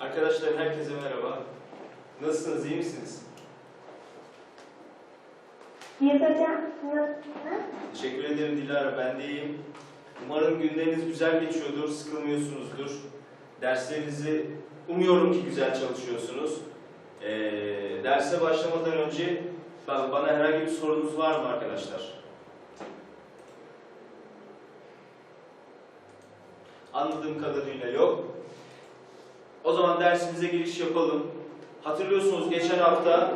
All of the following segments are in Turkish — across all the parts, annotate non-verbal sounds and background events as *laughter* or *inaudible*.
Arkadaşlar herkese merhaba. Nasılsınız, iyi misiniz? İyi hocam. Nasılsınız? Teşekkür ederim Dilara, ben de iyiyim. Umarım günleriniz güzel geçiyordur, sıkılmıyorsunuzdur. Derslerinizi umuyorum ki güzel çalışıyorsunuz. Ee, derse başlamadan önce ba- bana herhangi bir sorunuz var mı arkadaşlar? Anladığım kadarıyla yok. O zaman dersimize giriş yapalım. Hatırlıyorsunuz geçen hafta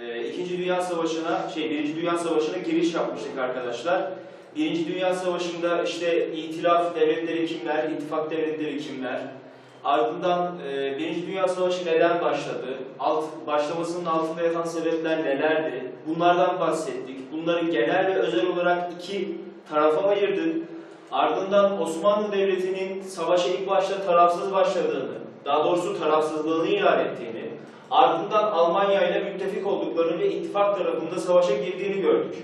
e, İkinci Dünya Savaşı'na, şey Birinci Dünya Savaşı'na giriş yapmıştık arkadaşlar. Birinci Dünya Savaşı'nda işte itilaf devletleri kimler, ittifak devletleri kimler, ardından e, Birinci Dünya Savaşı neden başladı, alt, başlamasının altında yatan sebepler nelerdi, bunlardan bahsettik. Bunları genel ve özel olarak iki tarafa ayırdık. Ardından Osmanlı Devleti'nin savaşa ilk başta tarafsız başladığını, daha doğrusu tarafsızlığını ilan ettiğini, ardından Almanya ile müttefik olduklarını ve ittifak tarafında savaşa girdiğini gördük.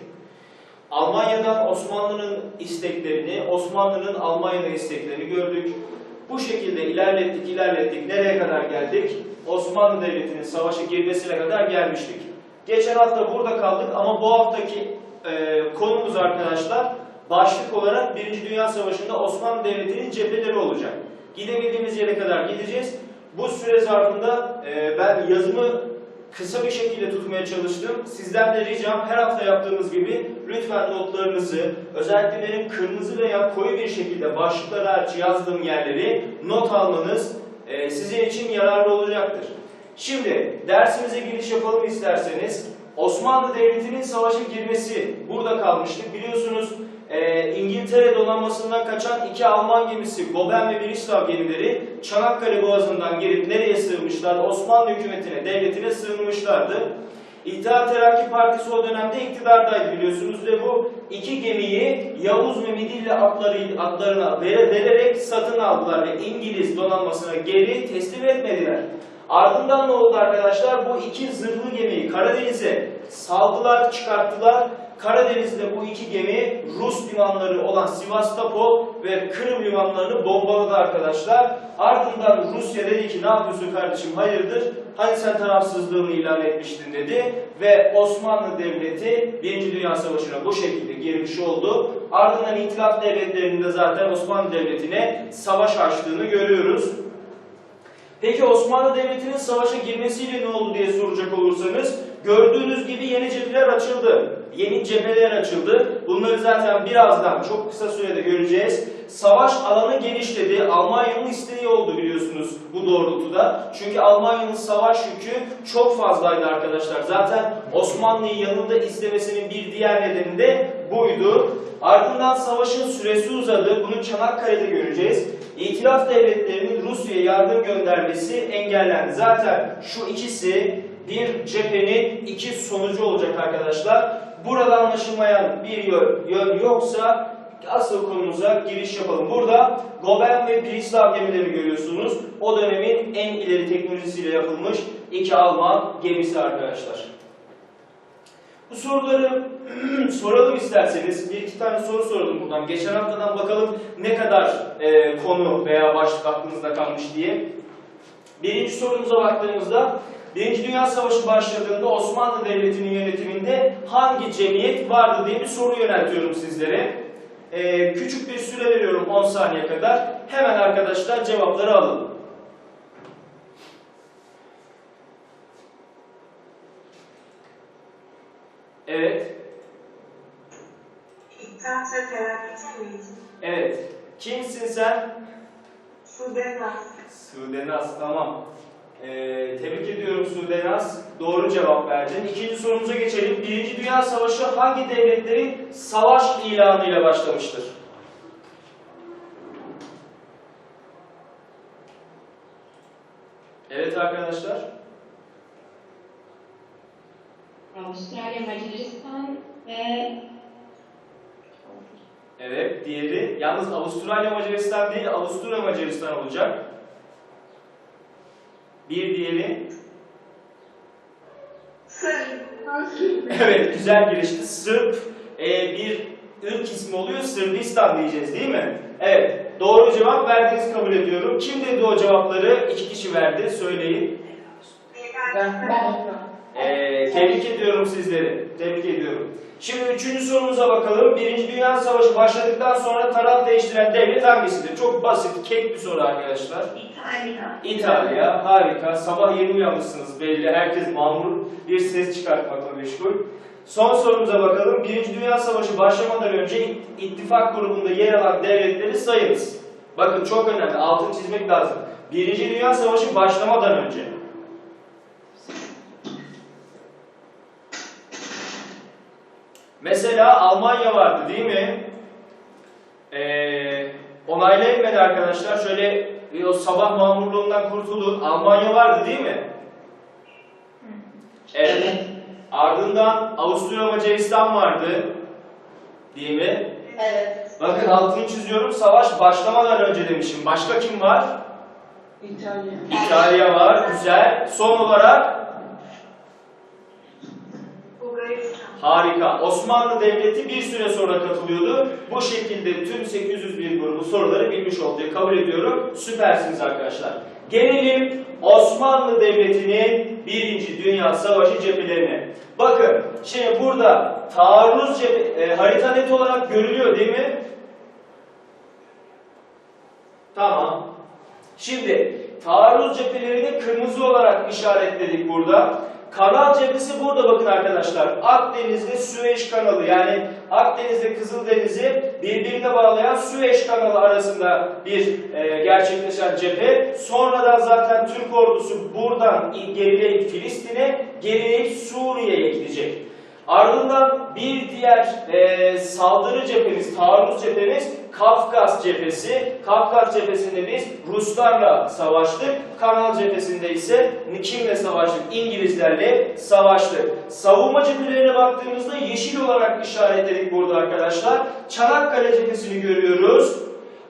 Almanya'dan Osmanlı'nın isteklerini, Osmanlı'nın Almanya'da isteklerini gördük. Bu şekilde ilerlettik, ilerlettik. Nereye kadar geldik? Osmanlı Devleti'nin savaşa girmesine kadar gelmiştik. Geçen hafta burada kaldık ama bu haftaki e, konumuz arkadaşlar başlık olarak Birinci Dünya Savaşı'nda Osmanlı Devleti'nin cepheleri olacak. Gidebildiğimiz yere kadar gideceğiz. Bu süre zarfında e, ben yazımı kısa bir şekilde tutmaya çalıştım. Sizden de ricam her hafta yaptığımız gibi lütfen notlarınızı, özellikle benim kırmızı veya koyu bir şekilde başlıklar hariç yazdığım yerleri not almanız e, sizin için yararlı olacaktır. Şimdi dersimize giriş yapalım isterseniz. Osmanlı Devleti'nin savaşa girmesi burada kalmıştık. Biliyorsunuz e, İngiltere donanmasından kaçan iki Alman gemisi Goben ve Birislav gemileri Çanakkale Boğazı'ndan gelip nereye sığınmışlardı? Osmanlı hükümetine, devletine sığınmışlardı. İttihat Terakki Partisi o dönemde iktidardaydı biliyorsunuz ve bu iki gemiyi Yavuz ve Midilli atları, atlarına vere- vererek satın aldılar ve İngiliz donanmasına geri teslim etmediler. Ardından ne oldu arkadaşlar? Bu iki zırhlı gemiyi Karadeniz'e saldılar, çıkarttılar. Karadeniz'de bu iki gemi Rus limanları olan Sivastopol ve Kırım limanlarını bombaladı arkadaşlar. Ardından Rusya dedi ki ne yapıyorsun kardeşim hayırdır? Hani sen tarafsızlığını ilan etmiştin dedi. Ve Osmanlı Devleti Birinci Dünya Savaşı'na bu şekilde girmiş oldu. Ardından İtilaf Devletleri'nin de zaten Osmanlı Devleti'ne savaş açtığını görüyoruz. Peki Osmanlı Devleti'nin savaşa girmesiyle ne oldu diye soracak olursanız gördüğünüz gibi yeni cepheler açıldı. Yeni cepheler açıldı. Bunları zaten birazdan çok kısa sürede göreceğiz. Savaş alanı genişledi. Almanya'nın isteği oldu biliyorsunuz bu doğrultuda. Çünkü Almanya'nın savaş yükü çok fazlaydı arkadaşlar. Zaten Osmanlı'yı yanında istemesinin bir diğer nedeni de buydu. Ardından savaşın süresi uzadı. Bunu Çanakkale'de göreceğiz. İtilaf devletlerinin Rusya'ya yardım göndermesi engellendi. Zaten şu ikisi bir cephenin iki sonucu olacak arkadaşlar. Burada anlaşılmayan bir yön, yön yoksa asıl konumuza giriş yapalım. Burada Goben ve Prislav gemileri görüyorsunuz. O dönemin en ileri teknolojisiyle yapılmış iki Alman gemisi arkadaşlar. Bu soruları *clears throat* soralım isterseniz. Bir iki tane soru soralım buradan. Geçen haftadan bakalım ne kadar e, konu veya başlık aklınızda kalmış diye. Birinci sorumuza baktığımızda Birinci Dünya Savaşı başladığında Osmanlı Devleti'nin yönetiminde hangi cemiyet vardı diye bir soru yöneltiyorum sizlere. E, küçük bir süre veriyorum 10 saniye kadar. Hemen arkadaşlar cevapları alalım. Evet. İttihat ve Terakki Cemiyeti. Evet. Kimsin sen? Sudenaz. Sudenaz tamam. Ee, tebrik ediyorum Sudenaz. Doğru cevap verdin. İkinci sorumuza geçelim. Birinci Dünya Savaşı hangi devletlerin savaş ilanıyla başlamıştır? Evet arkadaşlar. Avustralya, Macaristan ve Evet. Diğeri. Yalnız Avustralya Macaristan değil, Avusturya Macaristan olacak. Bir diğeri. Evet güzel girişti. Sırp e, bir ırk ismi oluyor. Sırbistan diyeceğiz değil mi? Evet. doğru cevap verdiğinizi kabul ediyorum. Kim dedi o cevapları? İki kişi verdi. Söyleyin. Ben. Ee, tebrik ediyorum sizleri. Tebrik ediyorum. Şimdi üçüncü sorumuza bakalım. Birinci Dünya Savaşı başladıktan sonra taraf değiştiren devlet hangisidir? Çok basit, kek bir soru arkadaşlar. İtalya. İtalya, harika. Sabah yeni uyanmışsınız belli. Herkes mamur bir ses çıkartmakla meşgul. Son sorumuza bakalım. Birinci Dünya Savaşı başlamadan önce it- ittifak grubunda yer alan devletleri sayınız. Bakın çok önemli. Altını çizmek lazım. Birinci Dünya Savaşı başlamadan önce. Mesela Almanya vardı değil mi? Ee, beni arkadaşlar. Şöyle o sabah mamurluğundan kurtulun. Almanya vardı değil mi? Evet. Ardından Avusturya Macaristan vardı. Değil mi? Evet. Bakın altını çiziyorum. Savaş başlamadan önce demişim. Başka kim var? İtalya. İtalya var. Güzel. Son olarak Harika. Osmanlı Devleti bir süre sonra katılıyordu. Bu şekilde tüm 801 grubu soruları bilmiş olduğu kabul ediyorum. Süpersiniz arkadaşlar. Gelelim Osmanlı Devleti'nin Birinci Dünya Savaşı cephelerine. Bakın şimdi burada taarruz cephe, e, harita net olarak görülüyor değil mi? Tamam. Şimdi taarruz cephelerini kırmızı olarak işaretledik burada. Kanal cephesi burada bakın arkadaşlar. Akdeniz'de Süveyş kanalı yani Akdeniz'de Kızıldeniz'i birbirine bağlayan Süveyş kanalı arasında bir e, gerçekleşen cephe. Sonradan zaten Türk ordusu buradan gerileyip Filistin'e, gerileyip Suriye'ye gidecek. Ardından bir diğer e, saldırı cephemiz, taarruz cephemiz Kafkas cephesi. Kafkas cephesinde biz Ruslarla savaştık. Kanal cephesinde ise kimle savaştık? İngilizlerle savaştık. Savunma cephelerine baktığımızda yeşil olarak işaretledik burada arkadaşlar. Çanakkale cephesini görüyoruz.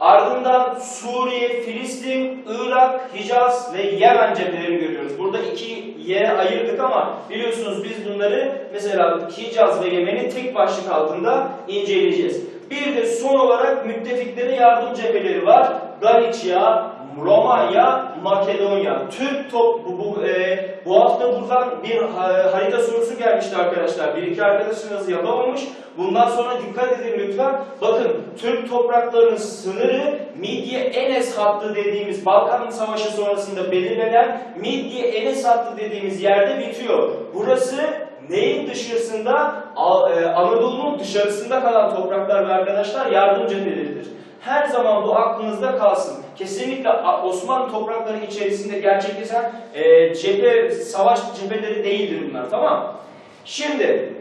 Ardından Suriye, Filistin, Irak, Hicaz ve Yemen cephelerini görüyoruz. Burada iki yere ayırdık ama biliyorsunuz biz bunları mesela Hicaz ve Yemen'i tek başlık altında inceleyeceğiz. Bir de son olarak müttefiklere yardım cepheleri var. Galicia, Romanya, Makedonya. Türk top bu, bu, e, bu hafta buradan bir ha- harita sorusu gelmişti arkadaşlar. Bir iki arkadaşınız yapamamış. Bundan sonra dikkat edin lütfen. Bakın Türk topraklarının sınırı Midye Enes hattı dediğimiz Balkan Savaşı sonrasında belirlenen Midye Enes hattı dediğimiz yerde bitiyor. Burası neyin dışarısında? E, Anadolu'nun dışarısında kalan topraklar ve arkadaşlar yardım cepheleridir. Her zaman bu aklınızda kalsın. Kesinlikle Osmanlı toprakları içerisinde gerçekleşen e, cephe, savaş cepheleri değildir bunlar tamam? Şimdi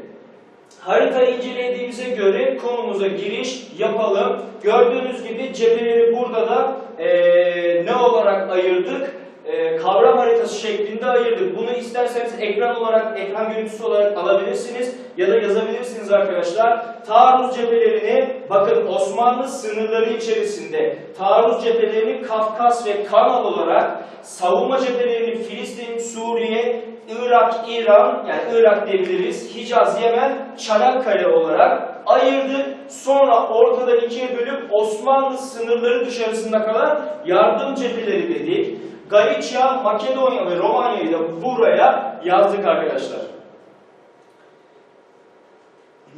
Haritayı incelediğimize göre konumuza giriş yapalım. Gördüğünüz gibi cepheleri burada da eee, ne olarak ayırdık? Eee, kavram haritası şeklinde ayırdık. Bunu isterseniz ekran olarak, ekran görüntüsü olarak alabilirsiniz ya da yazabilirsiniz arkadaşlar. Taarruz cephelerini, bakın Osmanlı sınırları içerisinde taarruz cephelerini Kafkas ve Kanal olarak, savunma cephelerini Filistin, Suriye, Irak, İran, yani Irak diyebiliriz, Hicaz, Yemen, Çanakkale olarak ayırdık. Sonra ortadan ikiye bölüp Osmanlı sınırları dışarısında kalan yardım cepheleri dedik. Galicia, Makedonya ve Romanya'yı da buraya yazdık arkadaşlar.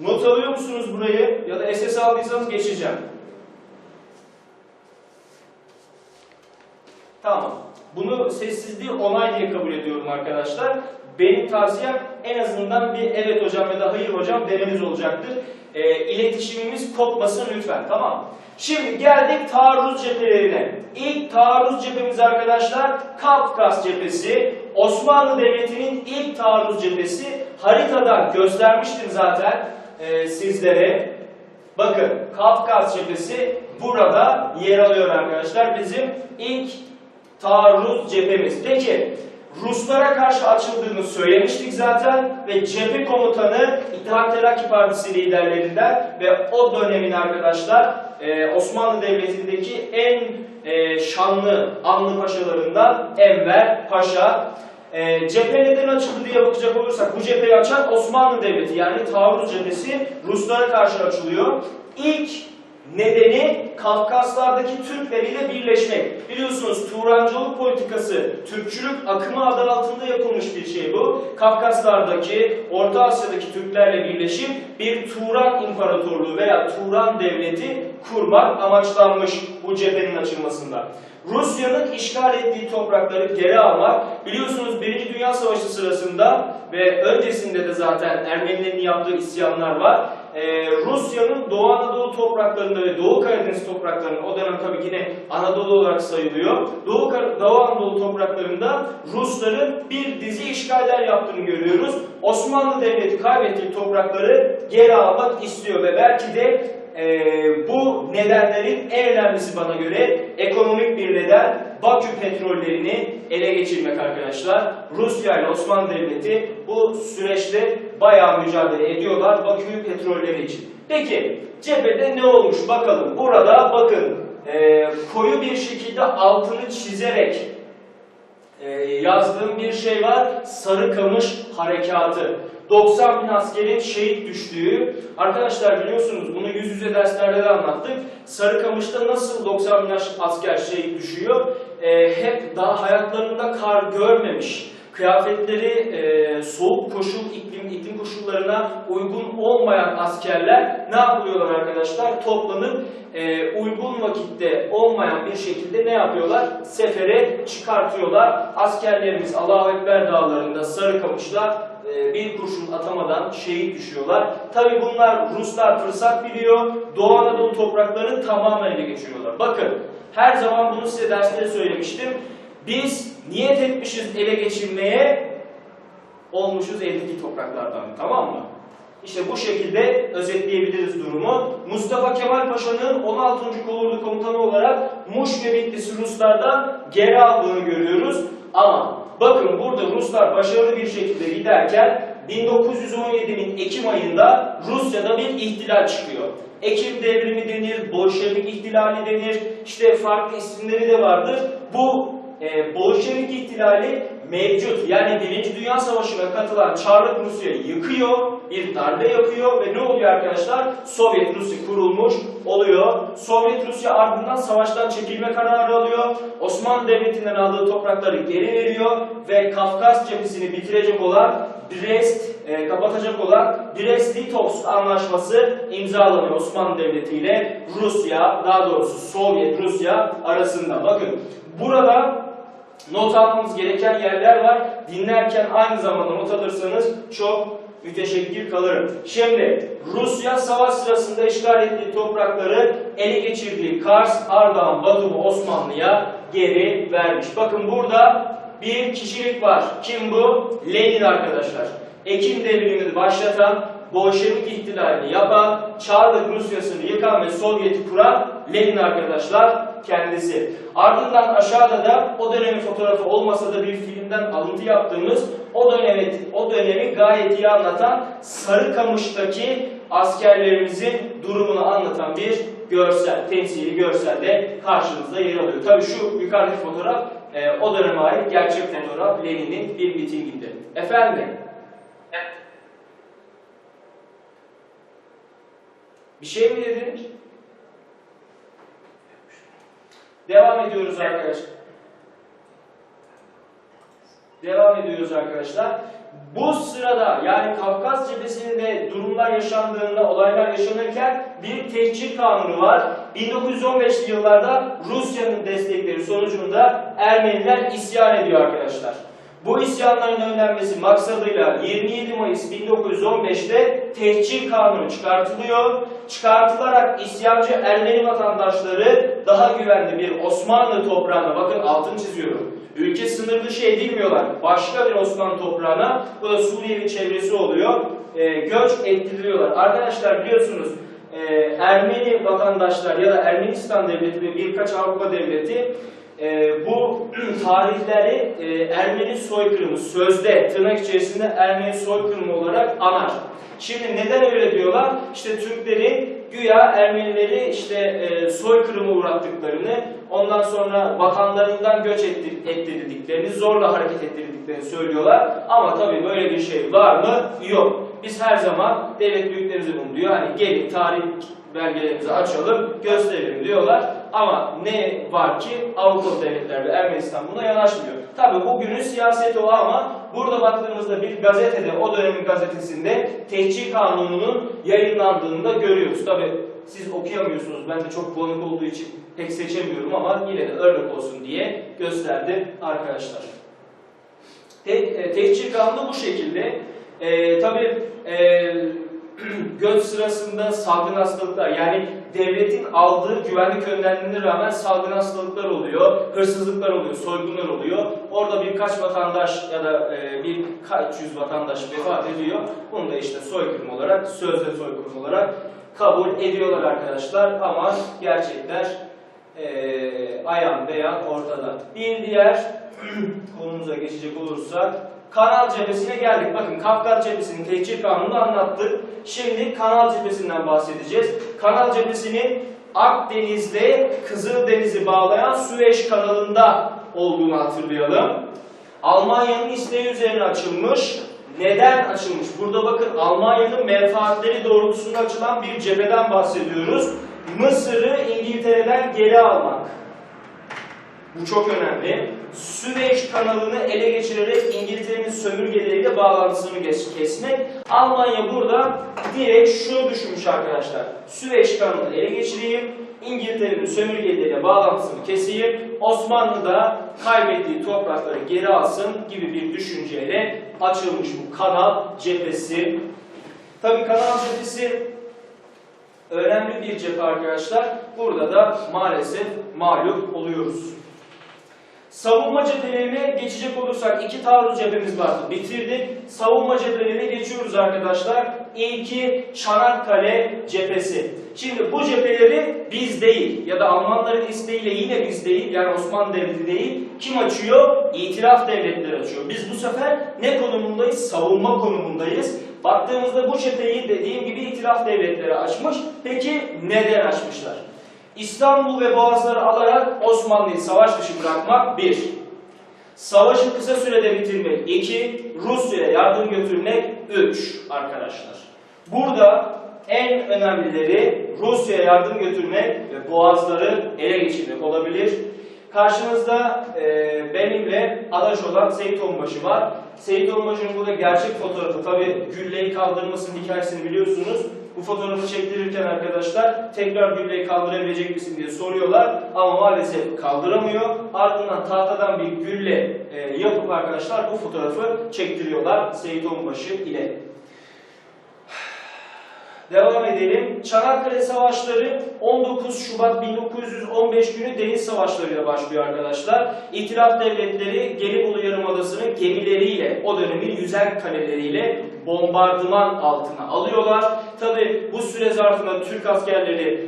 Not alıyor musunuz burayı? Ya da SS aldıysanız geçeceğim. Tamam. Bunu sessizliği onay diye kabul ediyorum arkadaşlar. Benim tavsiyem en azından bir evet hocam ya da hayır hocam demeniz olacaktır. E, iletişimimiz kopmasın lütfen tamam Şimdi geldik taarruz cephelerine. İlk taarruz cephemiz arkadaşlar Kafkas cephesi. Osmanlı Devleti'nin ilk taarruz cephesi haritada göstermiştim zaten e, sizlere. Bakın Kafkas cephesi burada yer alıyor arkadaşlar. Bizim ilk taarruz cephemiz. Peki Ruslara karşı açıldığını söylemiştik zaten ve cephe komutanı İttihat Terakki Partisi liderlerinden ve o dönemin arkadaşlar e, Osmanlı Devleti'ndeki en e, şanlı anlı paşalarından Enver Paşa. E, cephe neden açıldı diye bakacak olursak bu cepheyi açan Osmanlı Devleti yani taarruz cephesi Ruslara karşı açılıyor. İlk Nedeni Kafkaslardaki Türkleriyle birleşmek. Biliyorsunuz Turancılık politikası, Türkçülük akımı adı altında yapılmış bir şey bu. Kafkaslardaki, Orta Asya'daki Türklerle birleşip bir Turan İmparatorluğu veya Turan Devleti kurmak amaçlanmış bu cephenin açılmasında. Rusya'nın işgal ettiği toprakları geri almak, biliyorsunuz Birinci Dünya Savaşı sırasında ve öncesinde de zaten Ermenilerin yaptığı isyanlar var. Ee, Rusya'nın Doğu Anadolu topraklarında ve Doğu Karadeniz topraklarında, o dönem tabii yine Anadolu olarak sayılıyor. Doğu, Doğu Anadolu topraklarında Rusların bir dizi işgaller yaptığını görüyoruz. Osmanlı Devleti kaybettiği toprakları geri almak istiyor ve belki de ee, bu nedenlerin en önemlisi bana göre ekonomik bir neden Bakü petrollerini ele geçirmek arkadaşlar. Rusya ile Osmanlı Devleti bu süreçte bayağı mücadele ediyorlar Bakü petrolleri için. Peki cephede ne olmuş bakalım. Burada bakın e, koyu bir şekilde altını çizerek e, yazdığım bir şey var. Sarıkamış Harekatı. 90 bin askerin şehit düştüğü. Arkadaşlar biliyorsunuz bunu yüz yüze derslerde de anlattık. Sarıkamış'ta nasıl 90 bin asker şehit düşüyor? E, hep daha hayatlarında kar görmemiş. Kıyafetleri e, soğuk koşul, olmayan askerler ne yapıyorlar arkadaşlar? Toplanıp e, uygun vakitte olmayan bir şekilde ne yapıyorlar? Sefere çıkartıyorlar. Askerlerimiz Allahu Ekber dağlarında Sarıkamış'ta e, bir kurşun atamadan şehit düşüyorlar. Tabi bunlar Ruslar fırsat biliyor. Doğu Anadolu topraklarını tamamen ele geçiriyorlar. Bakın her zaman bunu size derste söylemiştim. Biz niyet etmişiz ele geçirmeye olmuşuz eldeki topraklardan tamam mı? İşte bu şekilde özetleyebiliriz durumu. Mustafa Kemal Paşa'nın 16. Kolordu Komutanı olarak Muş ve Bitlis'i Ruslardan geri aldığını görüyoruz. Ama bakın burada Ruslar başarılı bir şekilde giderken 1917'nin Ekim ayında Rusya'da bir ihtilal çıkıyor. Ekim devrimi denir, Bolşevik ihtilali denir, işte farklı isimleri de vardır. Bu e, Bolşevik ihtilali mevcut. Yani Birinci Dünya Savaşı'na katılan Çarlık Rusya'yı yıkıyor, bir darbe yapıyor ve ne oluyor arkadaşlar? Sovyet Rusya kurulmuş oluyor. Sovyet Rusya ardından savaştan çekilme kararı alıyor. Osmanlı Devleti'nden aldığı toprakları geri veriyor ve Kafkas cephesini bitirecek olan Brest, e, kapatacak olan Brest-Litovsk anlaşması imzalanıyor Osmanlı Devleti ile Rusya, daha doğrusu Sovyet Rusya arasında. Bakın burada not almamız gereken yerler var. Dinlerken aynı zamanda not alırsanız çok müteşekkir kalırım. Şimdi Rusya savaş sırasında işgal ettiği toprakları ele geçirdiği Kars, Ardahan, Batum'u Osmanlı'ya geri vermiş. Bakın burada bir kişilik var. Kim bu? Lenin arkadaşlar. Ekim devrimini başlatan, Bolşevik ihtilalini yapan, Çarlık Rusyası'nı yıkan ve Sovyet'i kuran Lenin arkadaşlar kendisi. Ardından aşağıda da o dönemin fotoğrafı olmasa da bir filmden alıntı yaptığımız o dönemi, o dönemi gayet iyi anlatan Sarıkamış'taki askerlerimizin durumunu anlatan bir görsel, temsili görsel de karşınızda yer alıyor. Tabii şu yukarıdaki fotoğraf e, o döneme ait gerçek fotoğraf Lenin'in bir mitinginde. Efendim? Bir şey mi dediniz? Devam ediyoruz arkadaşlar. Devam ediyoruz arkadaşlar. Bu sırada yani Kafkas cephesinde durumlar yaşandığında, olaylar yaşanırken bir tehcir kanunu var. 1915'li yıllarda Rusya'nın destekleri sonucunda Ermeniler isyan ediyor arkadaşlar. Bu isyanların önlenmesi maksadıyla 27 Mayıs 1915'te tehcir kanunu çıkartılıyor. Çıkartılarak isyancı Ermeni vatandaşları daha güvenli bir Osmanlı toprağına, bakın altını çiziyorum. Ülke sınır dışı edilmiyorlar. Başka bir Osmanlı toprağına, bu da Suriye'nin çevresi oluyor, e, göç ettiriliyorlar. Arkadaşlar biliyorsunuz e, Ermeni vatandaşlar ya da Ermenistan devleti ve birkaç Avrupa devleti e, bu tarihleri e, Ermeni soykırımı sözde tırnak içerisinde Ermeni soykırımı olarak anar. Şimdi neden öyle diyorlar? İşte Türkleri güya Ermenileri işte e, soykırıma uğrattıklarını, ondan sonra vatanlarından göç ettir, ettirdiklerini, zorla hareket ettirdiklerini söylüyorlar. Ama tabii böyle bir şey var mı? Yok. Biz her zaman devlet büyüklerimize bunu diyor. Hani gelin tarih belgelerimizi açalım, gösterelim diyorlar. Ama ne var ki Avrupa devletleri ve Ermenistan buna yanaşmıyor. Tabi bugünün siyaseti o ama burada baktığımızda bir gazetede, o dönemin gazetesinde tehcir kanununun yayınlandığını da görüyoruz. Tabi siz okuyamıyorsunuz, ben de çok bulanık olduğu için pek seçemiyorum ama yine de örnek olsun diye gösterdim arkadaşlar. Te, e, tehcir kanunu bu şekilde. E, tabii e, *clears throat* göç sırasında salgın hastalıklar yani devletin aldığı güvenlik önlemlerine rağmen salgın hastalıklar oluyor, hırsızlıklar oluyor, soygunlar oluyor. Orada birkaç vatandaş ya da e, birkaç yüz vatandaş vefat ediyor. Bunu da işte soykırım olarak, sözde soykırım olarak kabul ediyorlar arkadaşlar ama gerçekler e, ayan beyan ortada. Bir diğer *clears throat* konumuza geçecek olursak Kanal cephesine geldik. Bakın Kafkas cephesinin tehcir kanununu anlattık. Şimdi Kanal cephesinden bahsedeceğiz. Kanal cephesinin Akdeniz'le Kızıldeniz'i bağlayan Süveyş kanalında olduğunu hatırlayalım. Almanya'nın isteği üzerine açılmış. Neden açılmış? Burada bakın Almanya'nın menfaatleri doğrultusunda açılan bir cepheden bahsediyoruz. Mısır'ı İngiltere'den geri almak. Bu çok önemli. Süveyş kanalını ele geçirerek İngiltere'nin sömürgeleriyle bağlantısını kes- kesmek. Almanya burada direkt şunu düşünmüş arkadaşlar. Süveyş kanalını ele geçireyim, İngiltere'nin sömürgeleriyle bağlantısını keseyim, Osmanlı da kaybettiği toprakları geri alsın gibi bir düşünceyle açılmış bu kanal cephesi. Tabii kanal cephesi önemli bir cephe arkadaşlar. Burada da maalesef mağlup oluyoruz. Savunma cephelerine geçecek olursak iki taarruz cephemiz vardı. Bitirdik. Savunma cephelerine geçiyoruz arkadaşlar. İlki Çanakkale cephesi. Şimdi bu cepheleri biz değil ya da Almanların isteğiyle yine biz değil yani Osmanlı Devleti değil. Kim açıyor? İtilaf devletleri açıyor. Biz bu sefer ne konumundayız? Savunma konumundayız. Baktığımızda bu cepheyi dediğim gibi itilaf devletleri açmış. Peki neden açmışlar? İstanbul ve Boğazları alarak Osmanlı'yı savaş dışı bırakmak bir. Savaşı kısa sürede bitirmek iki. Rusya'ya yardım götürmek üç arkadaşlar. Burada en önemlileri Rusya'ya yardım götürmek ve Boğazları ele geçirmek olabilir. Karşınızda e, benimle adaş olan Seyit Onbaşı var. Seyit Onbaşı'nın burada gerçek fotoğrafı, tabi gülleyi kaldırmasının hikayesini biliyorsunuz. Bu fotoğrafı çektirirken arkadaşlar tekrar gülleyi kaldırabilecek misin diye soruyorlar ama maalesef kaldıramıyor. Ardından tahtadan bir gülle e, yapıp arkadaşlar bu fotoğrafı çektiriyorlar Seyit Onbaşı ile. Devam edelim. Çanakkale Savaşları 19 Şubat 1915 günü deniz savaşlarıyla başlıyor arkadaşlar. İtilaf devletleri Gelibolu Yarımadası'nı gemileriyle, o dönemin yüzen kaleleriyle bombardıman altına alıyorlar. Tabi bu süre zarfında Türk askerleri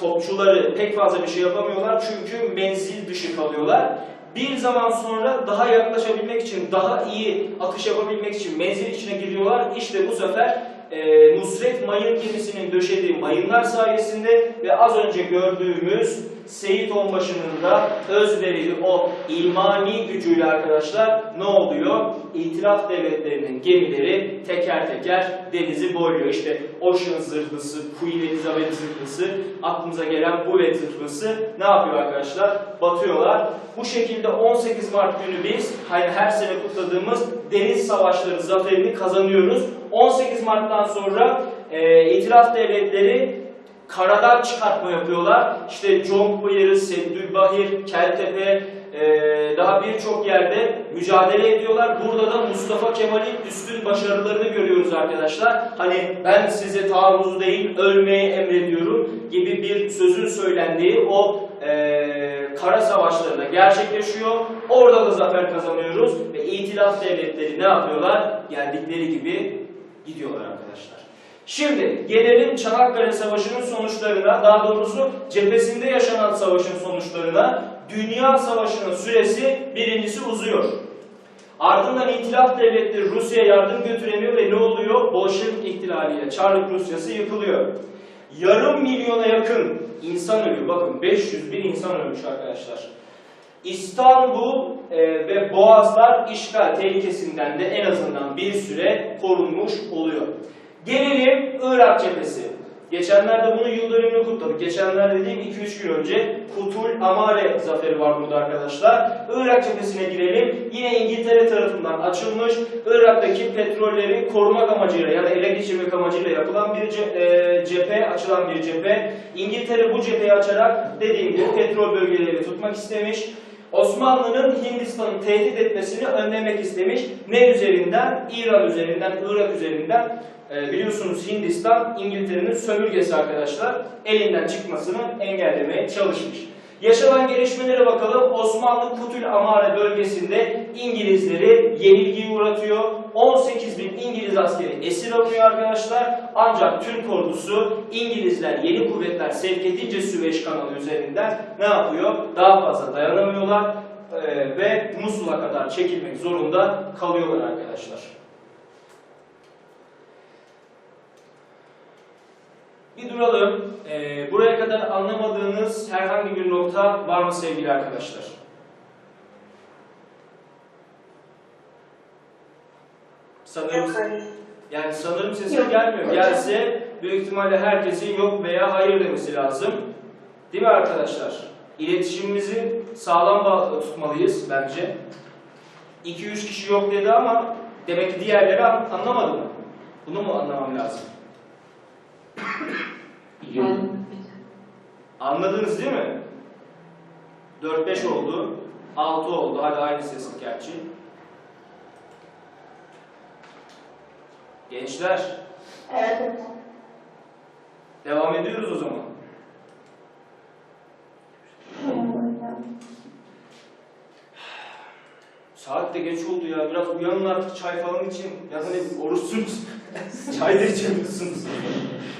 topçuları pek fazla bir şey yapamıyorlar çünkü menzil dışı kalıyorlar. Bir zaman sonra daha yaklaşabilmek için, daha iyi atış yapabilmek için menzil içine giriyorlar. İşte bu sefer e, Nusret Mayın gemisinin döşediği mayınlar sayesinde ve az önce gördüğümüz Seyit Onbaşı'nın da özverili o ilmani gücüyle arkadaşlar ne oluyor? İtilaf devletlerinin gemileri teker teker denizi boyuyor. İşte Ocean zırhlısı, Queen Elizabeth zırhlısı, aklımıza gelen Bullet zırhlısı ne yapıyor arkadaşlar? Batıyorlar. Bu şekilde 18 Mart günü biz hani her sene kutladığımız deniz savaşları zaferini kazanıyoruz. 18 Mart'tan sonra e, itilaf devletleri karadan çıkartma yapıyorlar. İşte Jonkbayırı, Seddülbahir, Keltepe, e, daha birçok yerde mücadele ediyorlar. Burada da Mustafa Kemal'in üstün başarılarını görüyoruz arkadaşlar. Hani ben size taarruzu değil ölmeyi emrediyorum gibi bir sözün söylendiği o e, kara savaşlarında gerçekleşiyor. Orada da zafer kazanıyoruz ve itilaf devletleri ne yapıyorlar? Geldikleri gibi gidiyorlar arkadaşlar. Şimdi gelelim Çanakkale Savaşı'nın sonuçlarına, daha doğrusu cephesinde yaşanan savaşın sonuçlarına. Dünya Savaşı'nın süresi birincisi uzuyor. Ardından İtilaf Devletleri Rusya'ya yardım götüremiyor ve ne oluyor? Bolşevik ihtilaliyle Çarlık Rusyası yıkılıyor. Yarım milyona yakın insan ölüyor. Bakın 500 bin insan ölmüş arkadaşlar. İstanbul e, ve Boğazlar işgal tehlikesinden de en azından bir süre korunmuş oluyor. Gelelim Irak cephesi. Geçenlerde bunun yıl dönümünü kutladık. Geçenlerde dediğim 2-3 gün önce Kutul Amare zaferi var burada arkadaşlar. Irak cephesine girelim. Yine İngiltere tarafından açılmış. Irak'taki petrolleri korumak amacıyla ya da ele geçirmek amacıyla yapılan bir ce- e, cephe, açılan bir cephe. İngiltere bu cepheyi açarak dediğim gibi petrol bölgeleri tutmak istemiş. Osmanlı'nın Hindistan'ı tehdit etmesini önlemek istemiş. Ne üzerinden? İran üzerinden, Irak üzerinden. Ee, biliyorsunuz Hindistan İngiltere'nin sömürgesi arkadaşlar. Elinden çıkmasını engellemeye çalışmış. Yaşanan gelişmelere bakalım. Osmanlı Kutul Amare bölgesinde İngilizleri yenilgiye uğratıyor. 18 bin İngiliz askeri esir alınıyor arkadaşlar. Ancak Türk ordusu İngilizler yeni kuvvetler sevk edince Süveyş kanalı üzerinden ne yapıyor? Daha fazla dayanamıyorlar ee, ve Musul'a kadar çekilmek zorunda kalıyorlar arkadaşlar. Bir duralım. Ee, buraya kadar anlamadığınız herhangi bir nokta var mı sevgili arkadaşlar? Sanırım, yani sanırım sesim Yok. gelmiyor. Gelse büyük ihtimalle herkesin yok veya hayır demesi lazım. Değil mi arkadaşlar? İletişimimizi sağlam bağ- tutmalıyız bence. 2-3 kişi yok dedi ama demek ki diğerleri an- anlamadı mı? Bunu mu anlamam lazım? Anladınız değil mi? 4-5 oldu. 6 oldu. Hadi aynı sesin gerçi. Gençler, Evet devam ediyoruz o zaman. Saat de geç oldu ya. Biraz uyanın artık çay falan için. Ya hani oruçsunuz. *laughs* çay da içemiyorsunuz.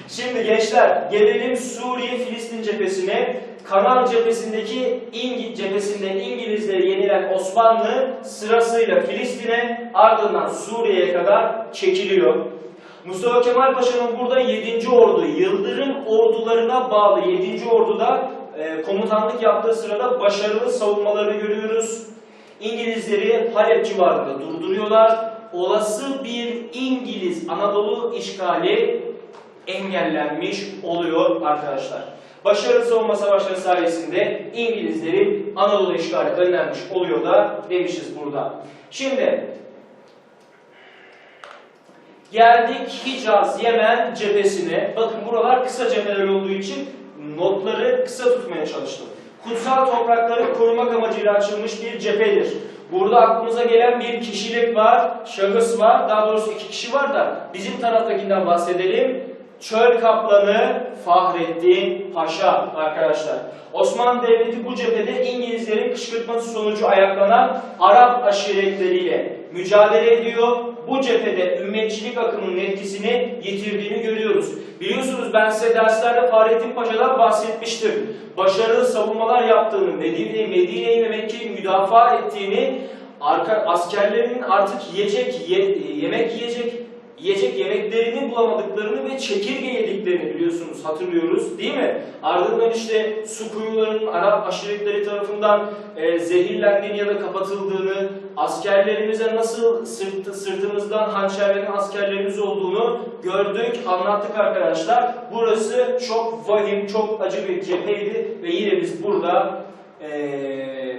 Şimdi gençler gelelim Suriye Filistin cephesine. Kanal cephesindeki İngiliz cephesinde İngilizleri yenilen Osmanlı sırasıyla Filistin'e ardından Suriye'ye kadar çekiliyor. Mustafa Kemal Paşa'nın burada 7. Ordu, Yıldırım ordularına bağlı 7. Ordu'da e, komutanlık yaptığı sırada başarılı savunmaları görüyoruz. İngilizleri Halep civarında durduruyorlar. Olası bir İngiliz Anadolu işgali engellenmiş oluyor arkadaşlar. Başarılı savunma savaşları sayesinde İngilizlerin Anadolu işgali önlenmiş oluyor da demişiz burada. Şimdi geldik Hicaz Yemen cephesine. Bakın buralar kısa cepheler olduğu için notları kısa tutmaya çalıştım. Kutsal toprakları korumak amacıyla açılmış bir cephedir. Burada aklımıza gelen bir kişilik var, şahıs var, daha doğrusu iki kişi var da bizim taraftakinden bahsedelim. Çöl kaplanı Fahrettin Paşa arkadaşlar. Osmanlı Devleti bu cephede İngilizlerin kışkırtması sonucu ayaklanan Arap aşiretleriyle mücadele ediyor. Bu cephede ümmetçilik akımının etkisini yitirdiğini görüyoruz. Biliyorsunuz ben size derslerde Fahrettin Paşa'dan bahsetmiştim. Başarılı savunmalar yaptığını, Medine- Medine'yi ve Mekke'yi müdafaa ettiğini, arka, askerlerinin artık yiyecek, ye- yemek yiyecek, yiyecek yemeklerini bulamadıklarını ve çekirge yediklerini biliyorsunuz, hatırlıyoruz değil mi? Ardından işte su kuyularının Arap aşiretleri tarafından e, zehirlendiğini ya da kapatıldığını, askerlerimize nasıl sırt, sırtımızdan hançerlenen askerlerimiz olduğunu gördük, anlattık arkadaşlar. Burası çok vahim, çok acı bir cepheydi ve yine biz burada e,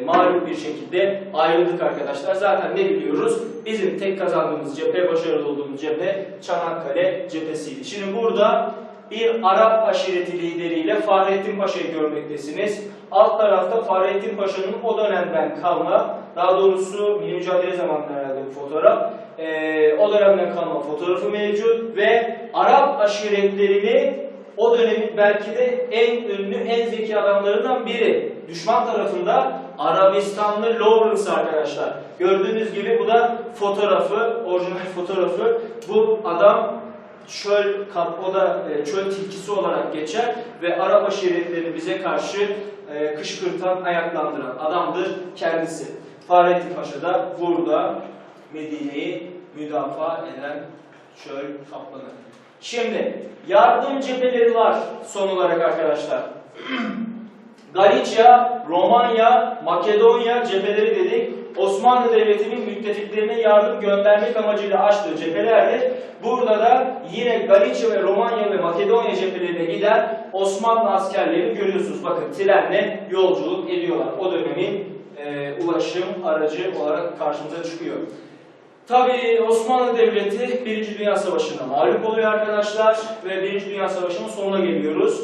mağlup bir şekilde ayrıldık arkadaşlar. Zaten ne biliyoruz? Bizim tek kazandığımız cephe, başarılı olduğumuz cephe Çanakkale cephesiydi. Şimdi burada bir Arap aşireti lideriyle Fahrettin Paşa'yı görmektesiniz. Alt tarafta Fahrettin Paşa'nın o dönemden kalma, daha doğrusu milli mücadele zamanında herhalde bu fotoğraf. Ee, o dönemden kalma fotoğrafı mevcut ve Arap aşiretlerini o dönemin belki de en ünlü, en zeki adamlarından biri. Düşman tarafında Arabistanlı Lawrence arkadaşlar. Gördüğünüz gibi bu da fotoğrafı, orijinal fotoğrafı. Bu adam çöl kap, o da e, çöl tilkisi olarak geçer ve Arap aşiretlerini bize karşı e, kışkırtan, ayaklandıran adamdır kendisi. Fahrettin Paşa da burada Medine'yi müdafaa eden çöl kaplanı. Şimdi yardım cepheleri var son olarak arkadaşlar. *clears throat* Galicia, Romanya, Makedonya cepheleri dedik. Osmanlı Devleti'nin müttefiklerine yardım göndermek amacıyla açtığı cephelerdir. Burada da yine Galicia ve Romanya ve Makedonya cephelerine giden Osmanlı askerlerini görüyorsunuz. Bakın trenle yolculuk ediyorlar. O dönemin e, ulaşım aracı olarak karşımıza çıkıyor. Tabii Osmanlı Devleti Birinci Dünya Savaşı'nda mağlup oluyor arkadaşlar ve Birinci Dünya Savaşı'nın sonuna geliyoruz.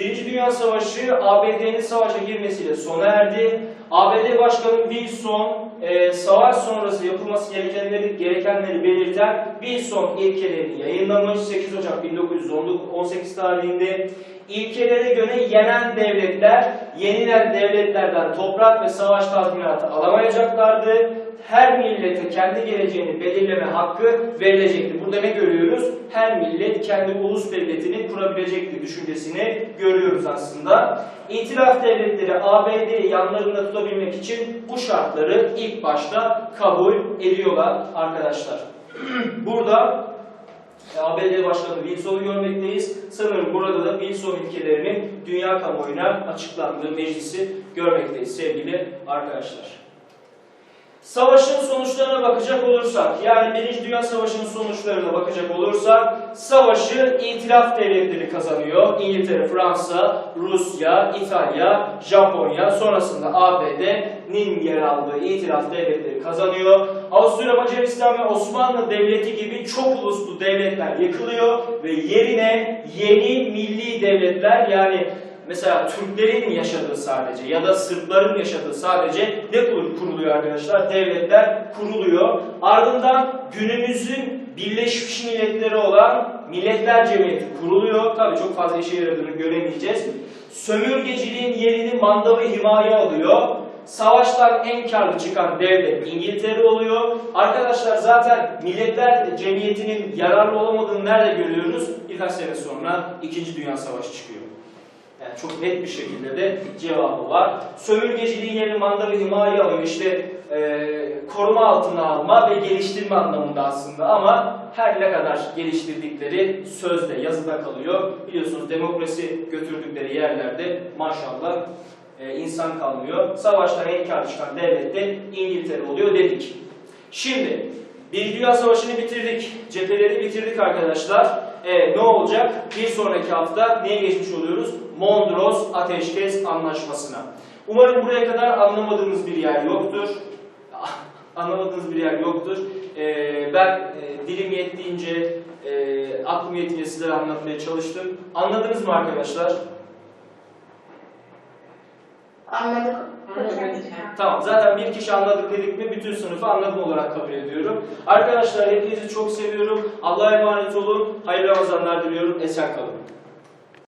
Birinci Dünya Savaşı ABD'nin savaşa girmesiyle sona erdi. ABD Başkanı Wilson e, savaş sonrası yapılması gerekenleri, gerekenleri belirten Wilson ilkelerini yayınlamış 8 Ocak 1918 tarihinde. İlkelere göre yenen devletler yenilen devletlerden toprak ve savaş tazminatı alamayacaklardı. Her millete kendi geleceğini belirleme hakkı verilecekti. Burada ne görüyoruz? Her millet kendi ulus devletini kurabilecekti düşüncesini görüyoruz aslında. İtilaf devletleri ABD'yi yanlarında tutabilmek için bu şartları ilk başta kabul ediyorlar arkadaşlar. *clears throat* Burada e, ABD Başkanı Wilson'u görmekteyiz. Sanırım burada da Wilson ilkelerinin dünya kamuoyuna açıklandığı meclisi görmekteyiz sevgili arkadaşlar. Savaşın sonuçlarına bakacak olursak, yani Birinci Dünya Savaşı'nın sonuçlarına bakacak olursak, savaşı itilaf devletleri kazanıyor. İngiltere, Fransa, Rusya, İtalya, Japonya, sonrasında ABD'nin yer aldığı itilaf devletleri kazanıyor. Avusturya, Macaristan ve Osmanlı Devleti gibi çok uluslu devletler yıkılıyor ve yerine yeni milli devletler yani Mesela Türklerin yaşadığı sadece ya da Sırpların yaşadığı sadece ne kur- kuruluyor arkadaşlar? Devletler kuruluyor. Ardından günümüzün Birleşmiş Milletleri olan Milletler Cemiyeti kuruluyor. Tabii çok fazla işe yaradığını göremeyeceğiz. Sömürgeciliğin yerini manda ve himaye alıyor. Savaştan en karlı çıkan devlet İngiltere oluyor. Arkadaşlar zaten Milletler Cemiyeti'nin yararlı olamadığını nerede görüyoruz? Birkaç sene sonra 2. Dünya Savaşı çıkıyor. Yani çok net bir şekilde de cevabı var. Sömürgeciliğin yerini manda ve himaye alıyor. İşte e, koruma altına alma ve geliştirme anlamında aslında ama her ne kadar geliştirdikleri sözde, yazıda kalıyor. Biliyorsunuz demokrasi götürdükleri yerlerde maşallah e, insan kalmıyor. Savaştan en kar çıkan devlet de İngiltere oluyor dedik. Şimdi bir Dünya Savaşı'nı bitirdik. Cepheleri bitirdik arkadaşlar. E, ne olacak? Bir sonraki hafta neye geçmiş oluyoruz? Mondros Ateşkes Anlaşması'na. Umarım buraya kadar anlamadığınız bir yer yoktur. *laughs* Anlamadığınız bir yer yoktur. E, ben e, dilim yettiğince, e, aklım yettiğince sizlere anlatmaya çalıştım. Anladınız mı arkadaşlar? Anladık. Tamam zaten bir kişi anladık dedik mi bütün sınıfı anladım olarak kabul ediyorum. Arkadaşlar hepinizi çok seviyorum. Allah'a emanet olun. Hayırlı Ramazanlar diliyorum. Esen kalın.